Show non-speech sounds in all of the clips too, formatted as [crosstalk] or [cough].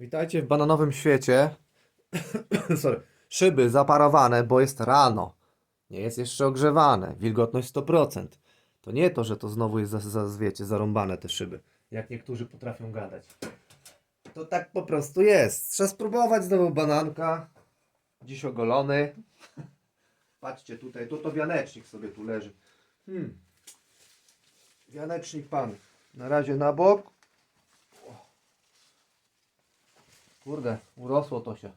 Witajcie w bananowym świecie. [coughs] Sorry. Szyby zaparowane, bo jest rano. Nie jest jeszcze ogrzewane. Wilgotność 100%. To nie to, że to znowu jest, za, za, wiecie, zarąbane te szyby. Jak niektórzy potrafią gadać. To tak po prostu jest. Trzeba spróbować znowu bananka. Dziś ogolony. Patrzcie tutaj, to to wianecznik sobie tu leży. Hmm. Wianecznik pan. Na razie na bok. Kurde, urosło to się.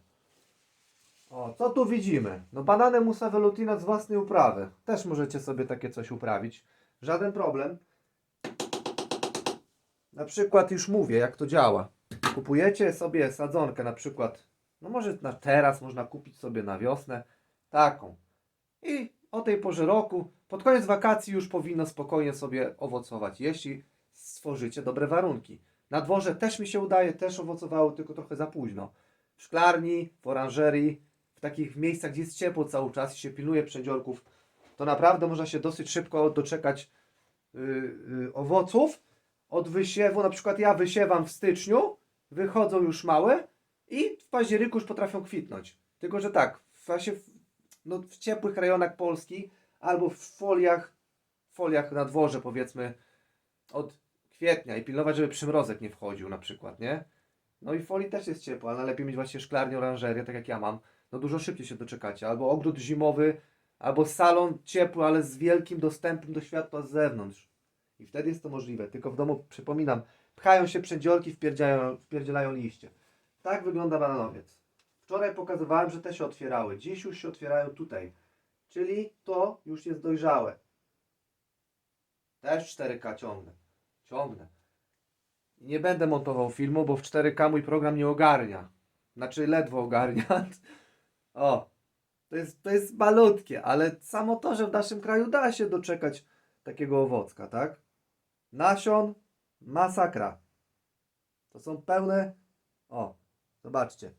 O, co tu widzimy? No banany Musa Velutina z własnej uprawy. Też możecie sobie takie coś uprawić. Żaden problem. Na przykład już mówię, jak to działa. Kupujecie sobie sadzonkę na przykład, no może na teraz można kupić sobie na wiosnę taką. I o tej porze roku, pod koniec wakacji już powinno spokojnie sobie owocować, jeśli stworzycie dobre warunki. Na dworze też mi się udaje, też owocowało, tylko trochę za późno. W szklarni, w oranżerii, w takich miejscach, gdzie jest ciepło cały czas i się pilnuje przedziorków, to naprawdę można się dosyć szybko doczekać yy, yy, owoców. Od wysiewu, na przykład ja wysiewam w styczniu, wychodzą już małe i w październiku już potrafią kwitnąć. Tylko, że tak, właśnie w, no, w ciepłych rejonach Polski albo w foliach, foliach na dworze powiedzmy od kwietnia i pilnować, żeby przymrozek nie wchodził na przykład, nie? No i folii też jest ciepło, ale lepiej mieć właśnie szklarnię, oranżerię, tak jak ja mam. No dużo szybciej się doczekacie. Albo ogród zimowy, albo salon ciepły, ale z wielkim dostępem do światła z zewnątrz. I wtedy jest to możliwe. Tylko w domu, przypominam, pchają się przędziolki, wpierdzielają, wpierdzielają liście. Tak wygląda bananowiec. Wczoraj pokazywałem, że te się otwierały. Dziś już się otwierają tutaj. Czyli to już jest dojrzałe. Też 4K ciągnę. Ciągnę. I nie będę montował filmu, bo w 4K mój program nie ogarnia. Znaczy ledwo ogarnia. [laughs] O, to jest, to jest malutkie, ale samo to, że w naszym kraju da się doczekać takiego owocka, tak? Nasion, masakra. To są pełne, o, zobaczcie.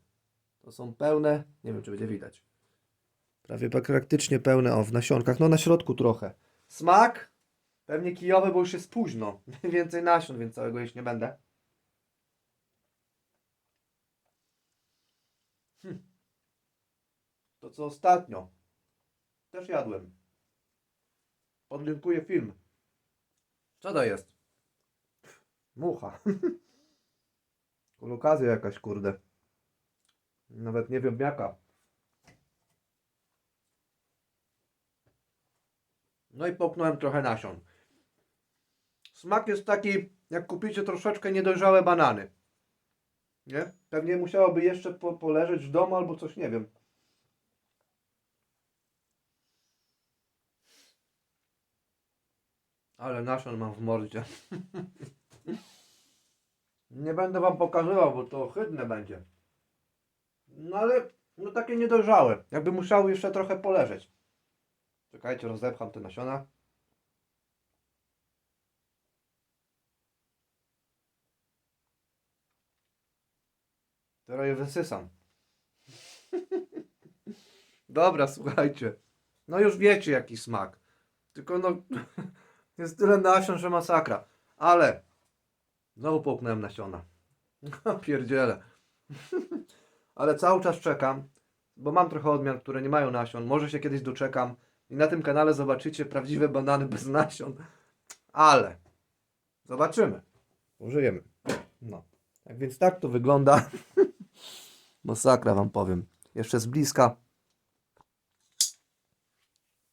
To są pełne, nie wiem czy będzie widać. Prawie praktycznie pełne, o, w nasionkach, no na środku trochę. Smak, pewnie kijowy, bo już jest późno. [laughs] Więcej nasion, więc całego jeść nie będę. Hm. To co ostatnio. Też jadłem. Podlinkuję film. Co to jest? Mucha. [laughs] Kolokazja jakaś, kurde. Nawet nie wiem jaka. No i popchnąłem trochę nasion. Smak jest taki, jak kupicie troszeczkę niedojrzałe banany. Nie? Pewnie musiałoby jeszcze po, poleżeć w domu albo coś, nie wiem. Ale nasion mam w mordzie. [laughs] Nie będę wam pokazywał, bo to ohydne będzie. No ale, no takie niedojrzałe. Jakby musiały jeszcze trochę poleżeć. Czekajcie, rozepcham te nasiona. Teraz je wysysam. [laughs] Dobra, słuchajcie. No już wiecie jaki smak. Tylko no [laughs] jest tyle nasion, że masakra. Ale znowu połknąłem nasiona. [laughs] Pierdziele. Ale cały czas czekam, bo mam trochę odmian, które nie mają nasion. Może się kiedyś doczekam i na tym kanale zobaczycie prawdziwe banany bez nasion. Ale zobaczymy. Użyjemy. No. Tak więc tak to wygląda. Masakra wam powiem. Jeszcze z bliska.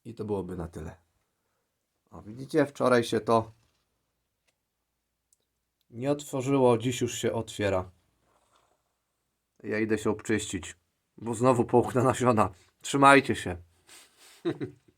I to byłoby na tyle. O, widzicie, wczoraj się to nie otworzyło, dziś już się otwiera. Ja idę się obczyścić, bo znowu połknę nasiona. Trzymajcie się. [laughs]